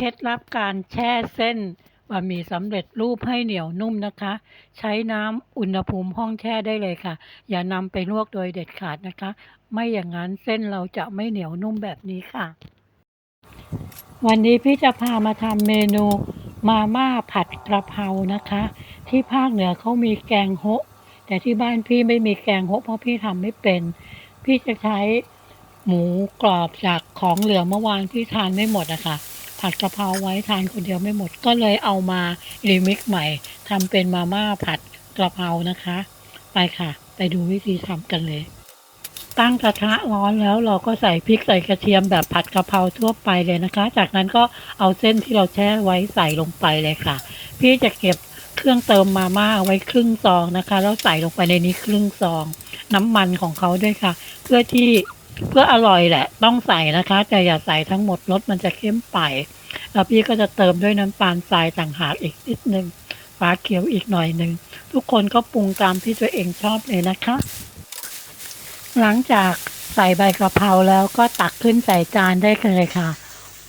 เคล็ดลับการแช่เส้นบะหมี่สำเร็จรูปให้เหนียวนุ่มนะคะ ใช้น้ำอุณหภูมิห้องแช่ได้เลยค่ะ อย่านำไปลวกโดยเด็ดขาดนะคะ ไม่อย่างนั้นเส้นเราจะไม่เหนียวนุ่มแบบนี้ค่ะ วันนี้พี่จะพามาทำเมนูมาม่าผัดกระเพรานะคะ ที่ภาคเหนือเขามีแกงโฮะ แต่ที่บ้านพี่ไม่มีแกงโฮะเพราะพี่ทำไม่เป็น พี่จะใช้หมูกรอบจากของเหลือเมื่อวานพี่ทานไม่หมดอะคะ ผัดกะเพราไว้ทานคนเดียวไม่หมดก็เลยเอามารีมิกซ์ใหม่ทำเป็นมาม่าผัดกะเพรานะคะ ไปค่ะ ไปดูวิธีทำกันเลย ตั้งกระทะร้อนแล้วเราก็ใส่พริกใส่กระเทียมแบบผัดกะเพราทั่วไปเลยนะคะ จากนั้นก็เอาเส้นที่เราแช่ไว้ใส่ลงไปเลยค่ะ พี่จะเก็บเครื่องเติมมาม่าไว้ครึ่งซองนะคะ แล้วใส่ลงไปในนี้ครึ่งซอง น้ำมันของเขาด้วยค่ะ เพื่อที่ เพื่ออร่อยแหละ ต้องใส่นะคะ แต่อย่าใส่ทั้งหมดรสมันจะเข้มไป แล้วพี่ก็จะเติมด้วยน้ำตาลทรายต่างหากอีกนิดนึงฟ้าเขียวอีกหน่อยหนึ่งทุกคนก็ปรุงตามที่ตัวเองชอบเลยนะคะ หลังจากใส่ใบกะเพราแล้วก็ตักขึ้นใส่จานได้เลยค่ะ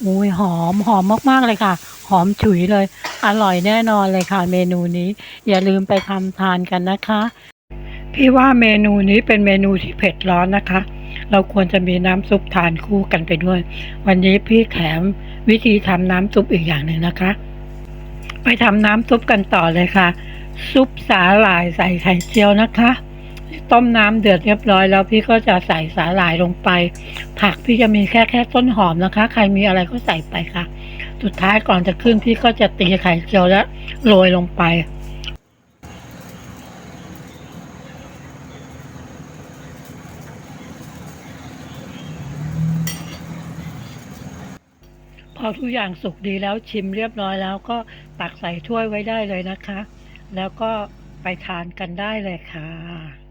อุ้ยหอมหอมมากๆเลยค่ะ หอมฉุยเลย อร่อยแน่นอนเลยค่ะ เมนูนี้ อย่าลืมไปทำทานกันนะคะ พี่ว่าเมนูนี้เป็นเมนูที่เผ็ดร้อนนะคะ เราควรจะมีน้ำซุปทานคู่กันไปด้วย วันนี้พี่แถมวิธีทำน้ำซุปอีกอย่างหนึ่งนะคะ ไปทำน้ำซุปกันต่อเลยค่ะ ซุปสาหร่ายใส่ไข่เจียวนะคะ ต้มน้ำเดือดเรียบร้อยแล้วพี่ก็จะใส่สาหร่ายลงไป ผักพี่จะมีแค่แค่ต้นหอมนะคะ ใครมีอะไรก็ใส่ไปค่ะ สุดท้ายก่อนจะขึ้นพี่ก็จะตีไข่เจียวแล้วโรยลงไป พอทุกอย่างสุกดีแล้วชิมเรียบร้อยแล้วก็ตักใส่ถ้วยไว้ได้เลยนะคะ แล้วก็ไปทานกันได้เลยค่ะ